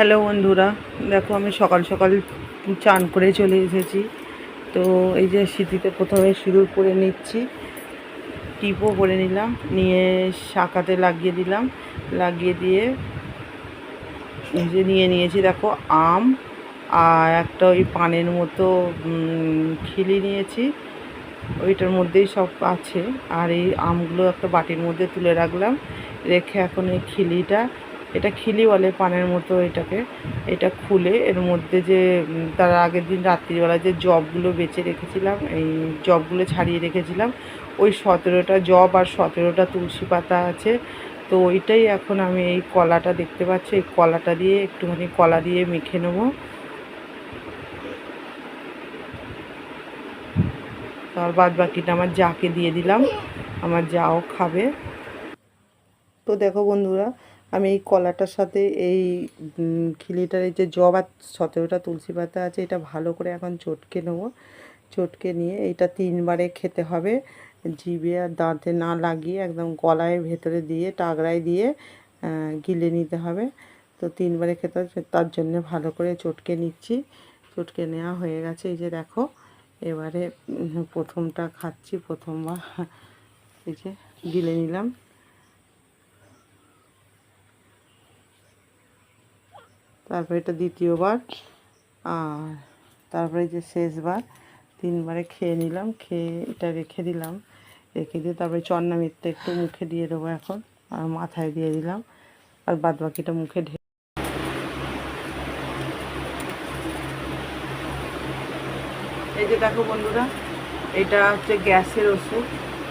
Hello বন্ধুরা, দেখো আমি সকাল সকাল চান করে চলে এসেছি। তো এই যে সিঁথিতে প্রথমে শুরু করে নিচ্ছি। টিপও করে নিলাম, নিয়ে শাঁকাতে লাগিয়ে দিলাম। লাগিয়ে দিয়ে যে নিয়ে নিয়েছি, দেখো আম আর একটা ওই পানের মতো খিলি নিয়েছি। ওইটার মধ্যেই সব আছে। আর এই আমগুলো একটা বাটির মধ্যে তুলে রাখলাম। রেখে এখন এই খিলিটা এটা খিলি বলে পানের মতো এটাকে, এটা খুলে এর মধ্যে যে তার আগের দিন রাত্রিবেলা যে জবগুলো বেঁচে রেখেছিলাম, এই জবগুলো ছাড়িয়ে রেখেছিলাম, ওই সতেরোটা জব আর সতেরোটা তুলসী পাতা আছে। তো ওইটাই এখন আমি এই কলাটা দেখতে পাচ্ছি, এই কলাটা দিয়ে একটুখানি কলা দিয়ে মেখে নেব। তার বাদ বাকিটা আমার যাকে দিয়ে দিলাম, আমার যাও খাবে। তো দেখো বন্ধুরা আমি এই কলাটার সাথে এই খিলিটার, এই যে জব আর সতেরোটা তুলসী পাতা আছে, এটা ভালো করে এখন চটকে নেব। চটকে নিয়ে এটা তিনবারে খেতে হবে। জিভে আর দাঁতে না লাগিয়ে একদম গলায় ভেতরে দিয়ে টাগরায় দিয়ে গিলে নিতে হবে। তো তিনবারে খেতে হবে তার জন্য ভালো করে চটকে নিচ্ছি। চটকে নেওয়া হয়ে গেছে, এই যে দেখো। এবারে প্রথমটা খাচ্ছি, প্রথমবার। এই যে গিলে নিলাম। তারপরে এটা দ্বিতীয়বার, আর তারপরে যে শেষবার, তিনবারে খেয়ে নিলাম, খেয়ে এটা রেখে দিলাম, রেখে দিয়ে তারপরে চন্না মিথ্যে একটু মুখে দিয়ে দেবো এখন, আর মাথায় দিয়ে দিলাম, আর বাদ বাকিটা মুখে ঢেলে এই যে দেখো বন্ধুরা, এটা হচ্ছে গ্যাসের ওষুধ,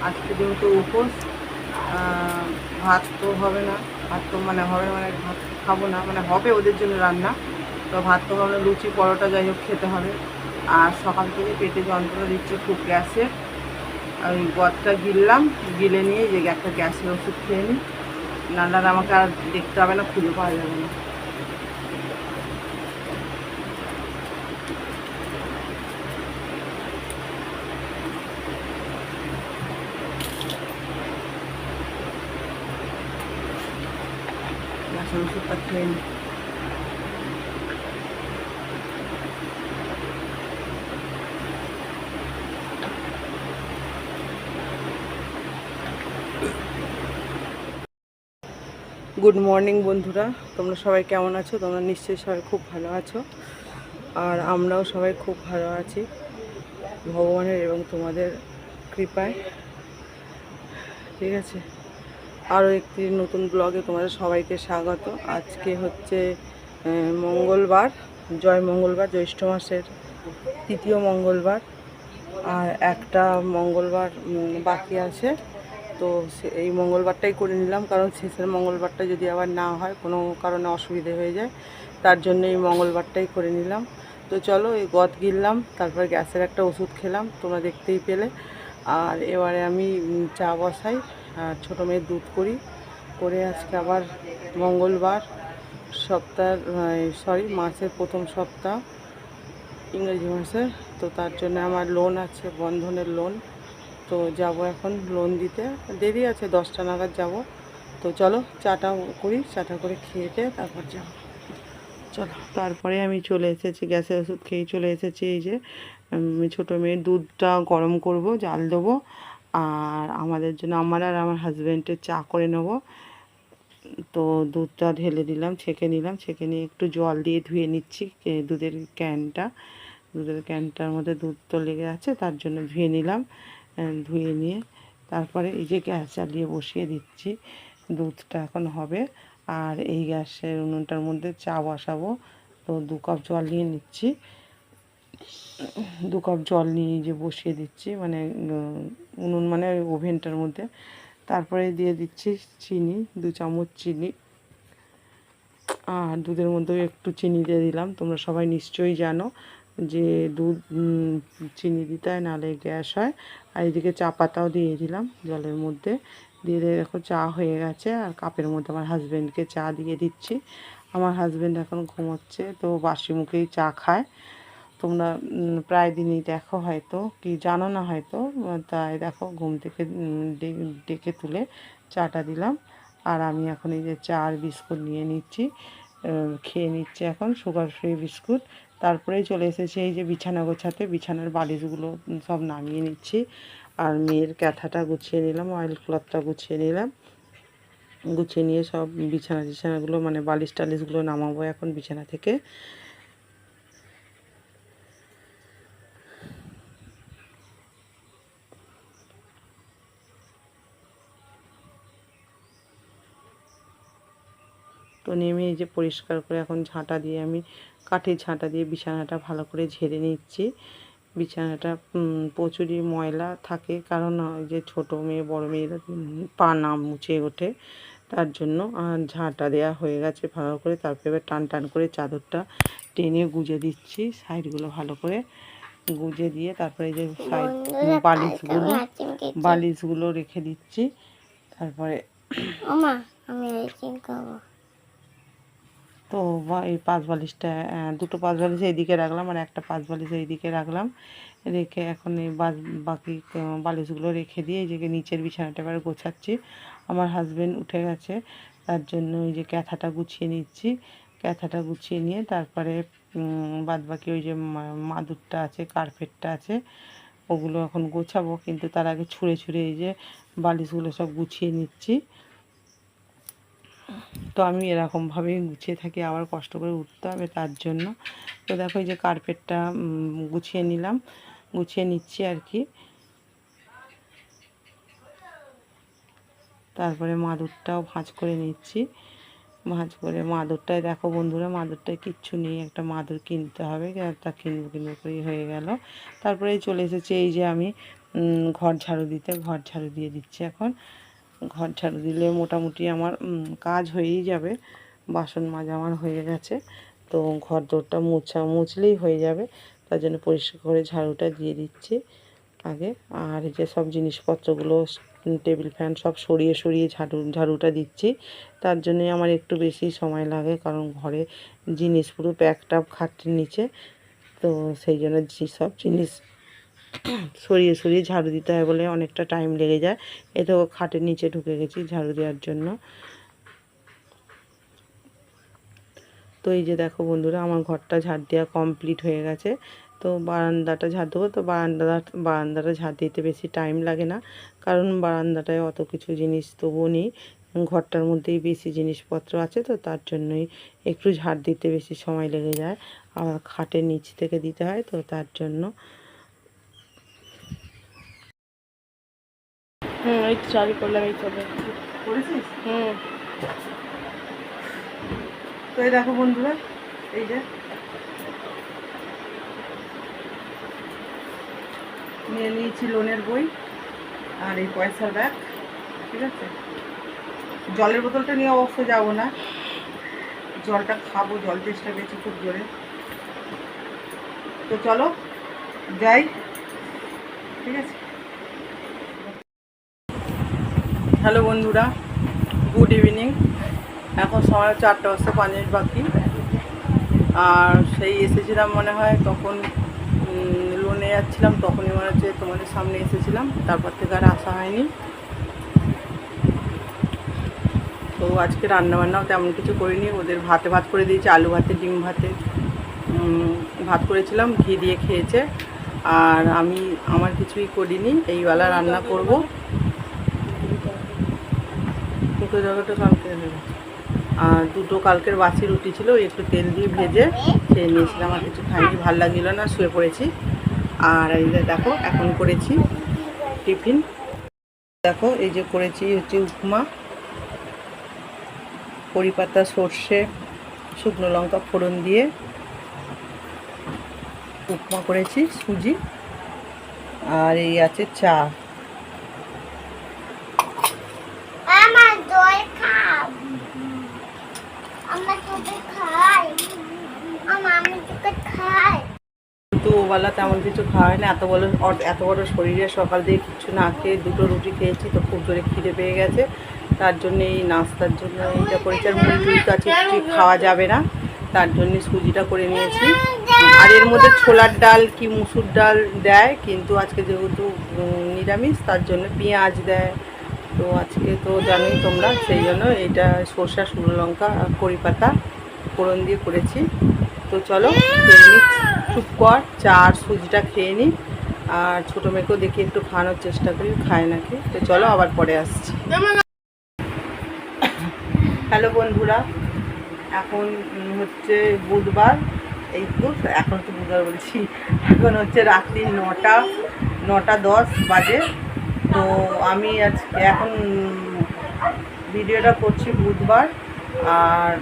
আজকে যেহেতু উপোস ভাত তো হবে না। ভাত তো মানে হবে মানে ভাত খাব না মানে হবে ওদের জন্য রান্না। তো ভাত তো মানে লুচি, পরোটা যাই হোক খেতে হবে। আর সকাল থেকে পেটে যন্ত্রণা দিচ্ছে খুব গ্যাসের ওই গদটা গিললাম, গিলে নিয়ে যে একটা গ্যাসের ওষুধ খেয়ে নিই নাহলে আমাকে আর দেখতে হবে না, খুঁজে পাওয়া যাবে না। নিই গুড মর্নিং বন্ধুরা। তোমরা সবাই কেমন আছো? তোমরা নিশ্চয়ই সবাই খুব ভালো আছো। আর আমরাও সবাই খুব ভালো আছি। ভগবানের এবং তোমাদের কৃপায়। ঠিক আছে? আরও একটি নতুন ব্লগে তোমাদের সবাইকে স্বাগত। আজকে হচ্ছে মঙ্গলবার, জয় মঙ্গলবার, জ্যৈষ্ঠ মাসের তৃতীয় মঙ্গলবার, আর একটা মঙ্গলবার বাকি আছে। তো এই মঙ্গলবারটাই করে নিলাম, কারণ শেষের মঙ্গলবারটা যদি আবার না হয়, কোনো কারণে অসুবিধে হয়ে যায়, তার জন্য এই মঙ্গলবারটাই করে নিলাম। তো চলো, এই গদ গিললাম, তারপর গ্যাসের একটা ওষুধ খেলাম, তোমরা দেখতেই পেলে। আর এবারে আমি চা বসাই। ছোটো মেয়ের দুধ করি। করে আজকে আবার মঙ্গলবার সপ্তাহ সরি মাসের প্রথম সপ্তাহ ইংরেজি মাসের তো তার জন্য আমার লোন আছে, বন্ধনের লোন তো যাব এখন লোন দিতে। দেরি আছে, দশটা নাগাদ যাব। তো চলো, চাটা করি, চাটা করে খেয়ে টেয়ে তারপর যাব। চলো, তারপরে আমি চলে এসেছি, গ্যাসের ওষুধ খেয়ে চলে এসেছি। এই যে ছোটো মেয়ের দুধটা গরম করব, জাল দেবো। আর আমাদের জন্য আমার আর আমার হাজব্যান্ডের চা করে নেব। তো দুধটা ঢেলে দিলাম, ছেঁকে নিলাম, ছেঁকে নিয়ে একটু জল দিয়ে ধুয়ে নিচ্ছি দুধের ক্যানটা। দুধের ক্যানটার মধ্যে দুধ তো লেগে আছে, তার জন্য ধুয়ে নিলাম ধুয়ে নিয়ে তারপরে এই যে গ্যাস চালিয়ে বসিয়ে দিচ্ছি, দুধটা এখন হবে। আর এই গ্যাসের উনুনটার মধ্যে চা বসাবো, তো দু কাপ জল নিয়ে নিচ্ছি। দু কাপ জল নিয়ে যে বসিয়ে দিচ্ছি মানে উনুন মানে ওভেনটার মধ্যে। তারপরে দিয়ে দিচ্ছি চিনি, দু চামচ চিনি। আর দুধের মধ্যেও একটু চিনি দিয়ে দিলাম। তোমরা সবাই নিশ্চয়ই জানো যে দুধ চিনি দিতে হয়, নাহলে গ্যাস হয়। আর এদিকে চা পাতাও দিয়ে দিলাম জলের মধ্যে। দিয়ে দিয়ে দেখো চা হয়ে গেছে, আর কাপের মধ্যে আমার হাজব্যান্ডকে চা দিয়ে দিচ্ছি। আমার হাজব্যান্ড এখন ঘুমোচ্ছে, তো বাসি মুখেই চা খায়। তোমরা প্রায় দিনই দেখো হয়তো, কি জানো না হয়তো, তাই দেখো ঘুম থেকে ডেকে তুলে চাটা দিলাম। আর আমি এখন এই যে চা আর বিস্কুট নিয়ে নিচ্ছি খেয়ে নিচ্ছে এখন সুগার ফ্রি বিস্কুট। তারপরেই চলে এসেছে এই যে বিছানা গোছাতে, বিছানার বালিশগুলো সব নামিয়ে নিচ্ছি। আর মেয়ের ক্যাথাটা গুছিয়ে নিলাম অয়েল ক্লথটা গুছিয়ে নিলাম। গুছিয়ে নিয়ে সব বিছানা টিছানাগুলো মানে বালিশ টালিশগুলো নামাবো এখন বিছানা থেকে। তো নেমে এই যে পরিষ্কার করে এখন ঝাঁটা দিয়ে আমি কাঠের ঝাঁটা দিয়ে বিছানাটা ভালো করে ঝেড়ে নিচ্ছি। বিছানাটা প্রচুরই ময়লা থাকে কারণ ওই যে ছোটো মেয়ে বড় মেয়েরা পা না মুছে ওঠে। তার জন্য আর ঝাঁটা দেওয়া হয়ে গেছে ভালো করে। তারপরে এবার টান টান করে চাদরটা টেনে গুজে দিচ্ছি। সাইডগুলো ভালো করে গুজে দিয়ে তারপরে এই যে সাইড বালিশগুলো বালিশগুলো রেখে দিচ্ছি। তারপরে আমি আইসক্রিম খাব। তো এই পাঁচ বালিশটা দুটো পাঁচ বালিশ এইদিকে রাখলাম আর একটা পাঁচ বালিশ এইদিকে রাখলাম। রেখে এখন এই বাকি বালিশগুলো রেখে দিয়ে এই যে নিচের বিছানাটা এবার গোছাচ্ছি। আমার হাজবেন্ড উঠে গেছে, তার জন্য এই যে ক্যাথাটা গুছিয়ে নিচ্ছি। ক্যাথাটা গুছিয়ে নিয়ে তারপরে বাদ বাকি ওই যে মাদুরটা আছে, কার্পেটটা আছে, ওগুলো এখন গোছাবো। কিন্তু তার আগে ছুঁড়ে ছুঁড়ে এই যে বালিশগুলো সব গুছিয়ে নিচ্ছি। তো আমি এরকমভাবেই গুছিয়ে থাকি, আবার কষ্ট করে উঠতে হবে তার জন্য। তো দেখো যে কার্পেটটা গুছিয়ে নিলাম, গুছিয়ে নিচ্ছি আর কি। তারপরে মাদুরটাও ভাঁজ করে নিচ্ছি। ভাঁজ করে মাদুরটায় দেখো বন্ধুরা, মাদুরটায় কিচ্ছু নেই, একটা মাদুর কিনতে হবে তা কিনবো কিনবো করেই হয়ে গেল। তারপরে চলে এসেছে এই যে আমি ঘর ঝাড়ু দিতে, ঘর ঝাড়ু দিয়ে দিচ্ছি এখন। ঘর ঝাড়ু দিলে মোটামুটি আমার কাজ হয়েই যাবে। বাসন মাজা আমার হয়ে গেছে। তো ঘর দোরটা মোছা, মুছলেই হয়ে যাবে। তার জন্য পরিষ্কার করে ঝাড়ুটা দিয়ে দিচ্ছি আগে। আর যে সব জিনিসপত্রগুলো, টেবিল ফ্যান সব সরিয়ে সরিয়ে ঝাড়ু, ঝাড়ুটা দিচ্ছি। তার জন্যে আমার একটু বেশি সময় লাগে, কারণ ঘরে জিনিস পুরো প্যাকটাপ খাটের নিচে। তো সেই জন্য সব জিনিস সরিয়ে সরিয়ে ঝাড়ু দিতে হয় বলে অনেকটা টাইম লেগে যায়। এ তো খাটের নিচে ঢুকে গেছি ঝাড়ু দেওয়ার জন্য। তো এই যে দেখো বন্ধুরা, আমার ঘরটা ঝাড় দেওয়া কমপ্লিট হয়ে গেছে। তো বারান্দাটা ঝাড় দেবো, তো বারান্দা বারান্দাটা ঝাড় দিতে বেশি টাইম লাগে না। কারণ বারান্দাটায় অত কিছু জিনিস তবুও নেই। ঘরটার মধ্যেই বেশি জিনিসপত্র আছে, তো তার জন্যই একটু ঝাড় দিতে বেশি সময় লেগে যায়। আবার খাটের নিচ থেকে দিতে হয়, তো তার জন্য হুম এই তো চালু করলাম এই চলে করেছিস? হুম। তো এই দেখো বন্ধুরা এই যে। নিয়ে নিয়েছি লোনের বই আর এই পয়সার ব্যাগ ঠিক আছে? জলের বোতলটা নিয়ে অবশ্য যাব না। জলটা খাব জল চেষ্টা পেয়েছি খুব জোরে। তো চলো যাই। ঠিক আছে? হ্যালো বন্ধুরা, গুড ইভিনিং। এখন সময় হচ্ছে আটটা বাজতে পাঁচ মিনিট বাকি। আর সেই এসেছিলাম মনে হয়, তখন লোনে যাচ্ছিলাম, তখনই মনে হচ্ছে তোমাদের সামনে এসেছিলাম। তারপর থেকে আর আসা হয়নি। তো আজকে রান্নাবান্নাও তেমন কিছু করিনি। ওদের ভাতে ভাত করে দিয়েছি, আলু ভাতে, ডিম ভাতে। ভাত করেছিলাম, ঘি দিয়ে খেয়েছে। আর আমি, আমার কিছুই করিনি। এইবেলা রান্না করব। দুটো জায়গাটা কালকে আর দুটো কালকের বাসি রুটি ছিল একটু তেল দিয়ে ভেজে খেয়ে নিয়েছিলাম। আর কিছু খাইনি, ভালো লাগছিল না, শুয়ে পড়েছি। আর এই যে দেখো, এখন করেছি টিফিন। দেখো, এই যে করেছি হচ্ছে উপমা কড়ি পাতা সর্ষে, শুকনো লঙ্কা ফোড়ন দিয়ে উপমা করেছি, সুজি। আর এই আছে চা আমার দই খাও আমার তোকে খাই আমার আমি তোকে খাই কিন্তু ওবেলা তেমন কিছু খাওয়া হয় না এত বড় এত বড় শরীরে সকাল দিয়ে কিছু না খেয়ে দুটো রুটি খেয়েছি, তো খুব জোরে খিদে পেয়ে গেছে। তার জন্য এই নাস্তার জন্য এইটা করেছি। আর মুড়ি আছে কিছু খাওয়া যাবে না, তার জন্য সুজিটা করে নিয়েছি। আর এর মধ্যে ছোলার ডাল কি মুসুর ডাল দেয়, কিন্তু আজকে যেহেতু নিরামিষ, তার জন্য পেঁয়াজ দেয়। তো আজকে তো জানোই তোমরা, সেই জন্য এটা সর্ষা, শুকনো লঙ্কা কড়ি পাতা ফোড়ন দিয়ে করেছি। তো চলো চুপ কর, চা আর সুজিটা খেয়ে নিই আর ছোটো মেয়েকেও দেখি একটু খাওয়ানোর চেষ্টা করি, খায় নাকি তো চলো আবার পরে আসছি। হ্যালো বন্ধুরা, এখন হচ্ছে বুধবার, এই তো এখন তো বুধবার বলছি, এখন হচ্ছে রাত্রি নটা নটা দশ বাজে। তো আমি আজকে এখন ভিডিওটা করছি বুধবার, আর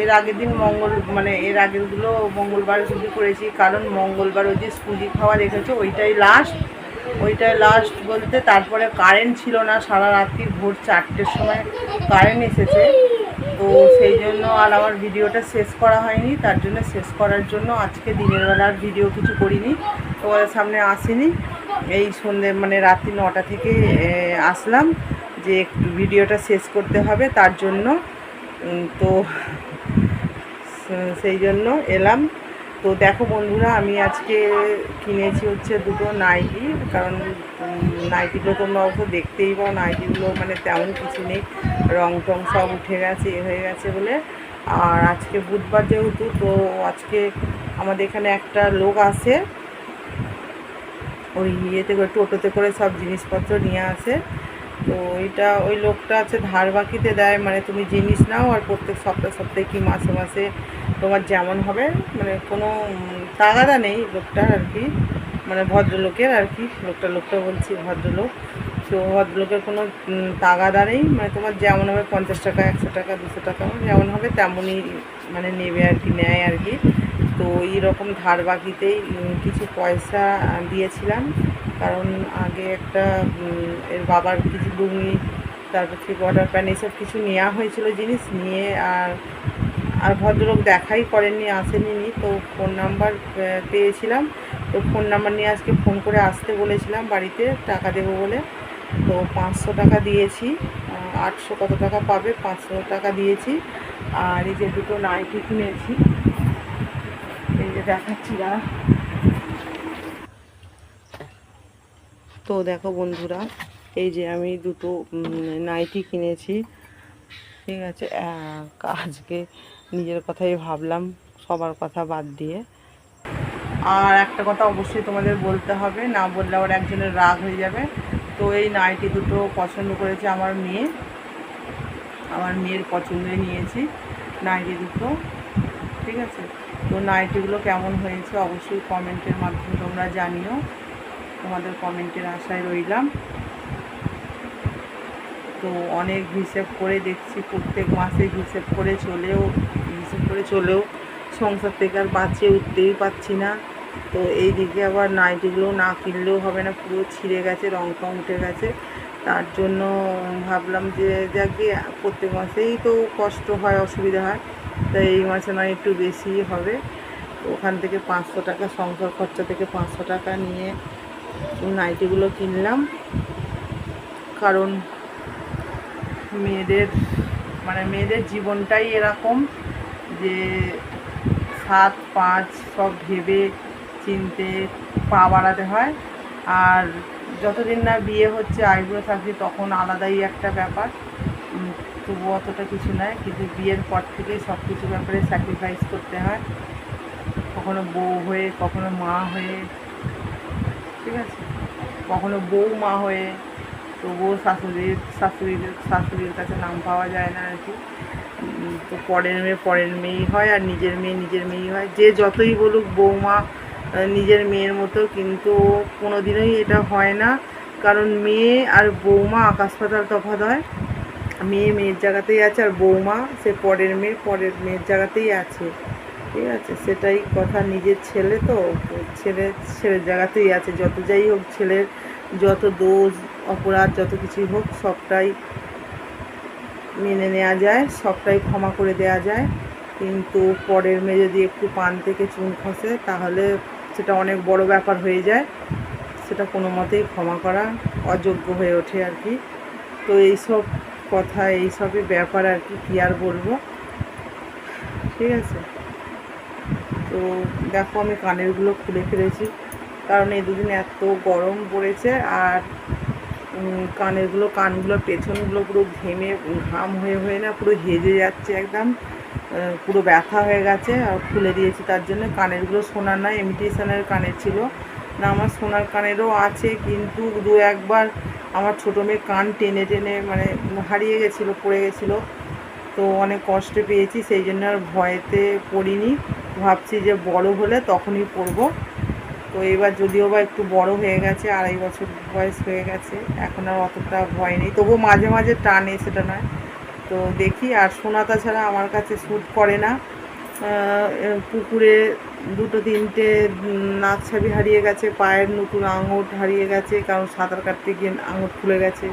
এর আগের দিন মঙ্গল মানে এর আগেরগুলো মঙ্গলবার শুধু করেছি, কারণ মঙ্গলবার ওই যে সুজি খাওয়া রেখেছে, ওইটাই লাস্ট ওইটাই লাস্ট বলতে তারপরে কারেন্ট ছিল না, সারা রাত্রি ভোর চারটের সময় কারেন্ট এসেছে। তো সেই জন্য আর আমার ভিডিওটা শেষ করা হয়নি, তার জন্য শেষ করার জন্য আজকে দিনের বেলার ভিডিও কিছু করিনি, তোমাদের সামনে আসিনি। এই সন্ধ্যে মানে রাত্রি নটা থেকে আসলাম যে ভিডিওটা শেষ করতে হবে, তার জন্য তো সেই জন্য এলাম। তো দেখো বন্ধুরা, আমি আজকে কিনেছি হচ্ছে দুটো নাইটি কারণ নাইটিগুলো তোমরা অবশ্য দেখতেই পাও নাইটিগুলো মানে তেমন কিছু নেই। রং টং সব উঠে গেছে, এ হয়ে গেছে বলে। আর আজকে বুধবার যেহেতু, তো আজকে আমাদের এখানে একটা লোক আসে। ওই ইয়েতে করে, টোটোতে করে সব জিনিসপত্র নিয়ে আসে। তো ওইটা ওই লোকটা আছে, ধার বাকিতে দেয় মানে তুমি জিনিস নাও আর প্রত্যেক সপ্তাহে সপ্তাহে কি মাসে মাসে তোমার যেমন হবে মানে কোনো তাগাদা নেই লোকটার আর কি মানে ভদ্রলোকের আর কি, লোকটা লোকটা বলছি ভদ্রলোক, তো ভদ্রলোকের কোনো তাগাদা নেই মানে তোমার যেমন হবে পঞ্চাশ টাকা, একশো টাকা, দুশো টাকা, যেমন হবে তেমনই মানে নেবে আর কি, নেয় আর কি, তো এই রকম ধার বাকিতেই কিছু পয়সা দিয়েছিলাম, কারণ আগে একটা এর বাবার কিছু লুঙ্গি তারপর থেকে ওয়াটার প্যান এইসব কিছু নেওয়া হয়েছিল জিনিস নিয়ে আর আর ভদ্রলোক দেখাই করেননি আসেনি নি, তো ফোন নাম্বার পেয়েছিলাম। তো ফোন নাম্বার নিয়ে আজকে ফোন করে আসতে বলেছিলাম বাড়িতে টাকা দেবো বলে। তো পাঁচশো টাকা দিয়েছি আটশো কত টাকা পাবে পাঁচশো টাকা দিয়েছি। আর এই যে দুটো নাইটি কিনেছি। এই যে দেখাচ্ছি না তো দেখো বন্ধুরা এই যে আমি দুটো নাইটি কিনেছি। ঠিক আছে আজকে নিজের কথাই ভাবলাম, সবার কথা বাদ দিয়ে। আর একটা কথা অবশ্যই তোমাদের বলতে হবে, না বললে আবার একজনের রাগ হয়ে যাবে। তো এই নাইটি দুটো পছন্দ করেছে আমার মেয়ে। আমার মেয়ের পছন্দই নিয়েছি নাইটি দুটো। ঠিক আছে? তো নাইটিগুলো কেমন হয়েছে অবশ্যই কমেন্টের মাধ্যমে তোমরা জানিও। তোমাদের কমেন্টের আশায় রইলাম। তো অনেক হিসেব করে দেখছি, প্রত্যেক মাসে হিসেব করে চলেও, হিসেব করে চলেও সংসার থেকে আর বাঁচিয়ে উঠতেই পারছি না। তো এই দিকে আবার নাইটিগুলো না কিনলেও হবে না, পুরো ছিঁড়ে গেছে, রং টং উঠে গেছে। তার জন্য ভাবলাম যে যাকে, প্রত্যেক মাসেই তো কষ্ট হয়, অসুবিধা হয়, তাই এই মাসে নয়, একটু বেশি হবে। ওখান থেকে পাঁচশো টাকা, সংসার খরচা থেকে পাঁচশো টাকা নিয়ে নাইটিগুলো কিনলাম। কারণ মেয়েদের মানে মেয়েদের জীবনটাই এরকম যে সাত, পাঁচ সব ভেবে চিনতে পা বাড়াতে হয়। আর যতদিন না বিয়ে হচ্ছে আইব্রো থাকছি, তখন আলাদাই একটা ব্যাপার। তবু অতটা কিছু নয়, কিন্তু বিয়ের পর থেকেই সব কিছু ব্যাপারে স্যাক্রিফাইস করতে হয়। কখনো বউ হয়ে, কখনো মা হয়ে, ঠিক আছে? কখনো বউ মা হয়ে তবুও শাশুড়ির শাশুড়িদের শাশুড়ির কাছে নাম পাওয়া যায় না আর কি। তো পরের মেয়ে, পরের মেয়েই হয় আর নিজের মেয়ে নিজের মেয়েই হয়। যে যতই বলুক বৌমা নিজের মেয়ের মতো, কিন্তু কোনো দিনই এটা হয় না। কারণ মেয়ে আর বৌমা আকাশ তফাৎ হয়। মেয়ে মেয়ের জায়গাতেই আছে আর বৌমা, সে পরের মেয়ে, পরের মেয়ের জায়গাতেই আছে। ঠিক আছে? সেটাই কথা। নিজের ছেলে তো, ছেলে, ছেলের জায়গাতেই আছে। যত যাই হোক ছেলের যত দোষ, অপরাধ, যত কিছুই হোক, সবটাই মেনে নেওয়া যায়, সবটাই ক্ষমা করে দেওয়া যায়। কিন্তু পরের মেয়ে যদি একটু পান থেকে চুন খসে, তাহলে সেটা অনেক বড় ব্যাপার হয়ে যায়। সেটা কোনো মতেই ক্ষমা করা অযোগ্য হয়ে ওঠে আর কি। তো এইসব কথা এইসবই ব্যাপার আর কি, কী আর বলব? ঠিক আছে। তো দেখো আমি কানেরগুলো খুলে ফেলেছি। কারণ এই দুদিন এত গরম পড়েছে আর কানেরগুলো কানগুলো পেছনগুলো পুরো ঘেমে ঘাম হয়ে হয়ে না পুরো হেজে যাচ্ছে একদম। পুরো ব্যথা হয়ে গেছে আর খুলে দিয়েছি তার জন্য। কানেরগুলো সোনার নয় ইমিটেশনের কানের ছিল। না, আমার সোনার কানেরও আছে, কিন্তু দু একবার আমার ছোটো মেয়ে কান টেনে টেনে মানে হারিয়ে গেছিল, পড়ে গেছিল। তো অনেক কষ্ট পেয়েছি, সেই জন্য আর ভয়েতে পড়িনি। ভাবছি যে বড় হলে তখনই পরবো তো এবার যদিও বা একটু বড় হয়ে গেছে আড়াই বছর বয়স হয়ে গেছে এখন আর অতটা ভয় নেই। তবুও মাঝে মাঝে টানে সেটা নয়। তো দেখি আর সোনাতা ছাড়া আমার কাছে শ্যুট করে না। পুকুরে দুটো তিনটে উম, নাক ছাবি হারিয়ে গেছে পায়ের নতুন আঙুট হারিয়ে গেছে কারণ সাঁতার কাটতে গিয়ে আঙুট খুলে গেছে।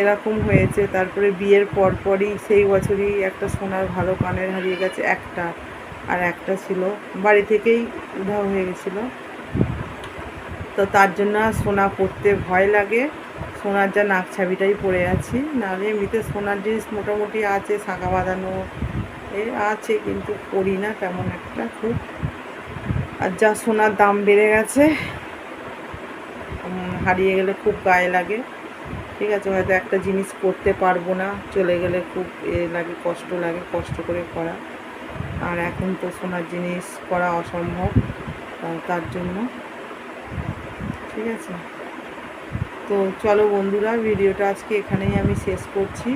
এরকম হয়েছে। তারপরে বিয়ের পরপরই সেই বছরই একটা সোনার ভালো কানের হারিয়ে গেছে একটা আর একটা ছিল। বাড়ি থেকেই উধাও হয়ে গেছিল। তো তার জন্য সোনা পরতে ভয় লাগে। সোনার যা নাক ছাবিটাই পরে আছি। নাহলে এমনিতে সোনার জিনিস মোটামুটি আছে, শাঁখা বাঁধানো এ আছে, কিন্তু পরি না তেমন একটা খুব। আর যা সোনার দাম বেড়ে গেছে হারিয়ে গেলে খুব গায়ে লাগে। ঠিক আছে, হয়তো একটা জিনিস করতে পারব না, চলে গেলে খুব এ লাগে, কষ্ট লাগে, কষ্ট করে করা। আর এখন তো সোনার জিনিস করা অসম্ভব তার জন্য। ঠিক আছে? তো চলো বন্ধুরা, ভিডিওটা আজকে এখানেই আমি শেষ করছি।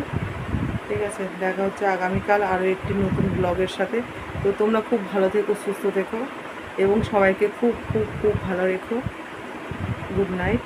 ঠিক আছে, দেখা হচ্ছে আগামীকাল আরও একটি নতুন ব্লগের সাথে। তো তোমরা খুব ভালো থেকো, সুস্থ থেকো এবং সবাইকে খুব খুব খুব ভালো রেখো। Good night.